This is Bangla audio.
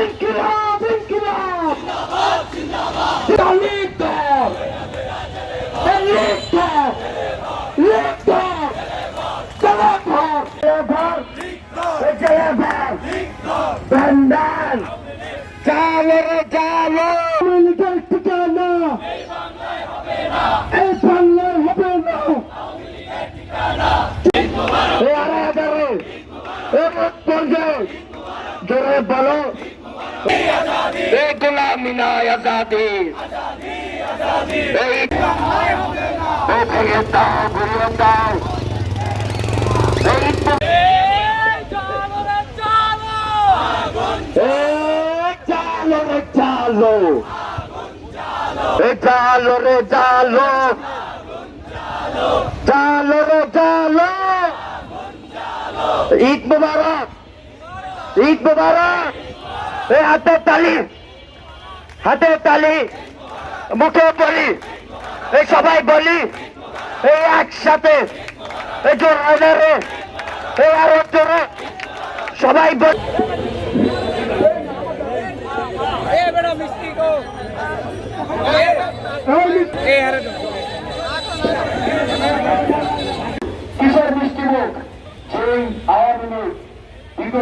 ইনকিলাব ইনকিলাব জিন্দাবাদ জিন্দাবাদ তালিক দল তালিক দল লিক দল চলে ঘর চলে ঘর চলে ঘর বন্ধন চালো রে চালো মিলিটার ঠিকানা এই বাংলায় হবে না এই বাংলায় হবে না ঠিকানা এ আরে আরে এ পর্যায়ে জোরে বলো এ গোলামি না আজাদি। এই এ ভেঙে দাও ঘুরিয়ে দাও এই জালো রে জালো, এ জালো রে জালো। জালো রে জালো। ঈদ মুবারক। ঈদ মুবারক। হাতে তালি হাতে তালি মুখে বলি এই সবাই বলি এই একসাথে এই জোরে এই আরও জোরে সবাই বলি। কিশোর মিষ্টি মুখ যেই আওয়ামী লীগ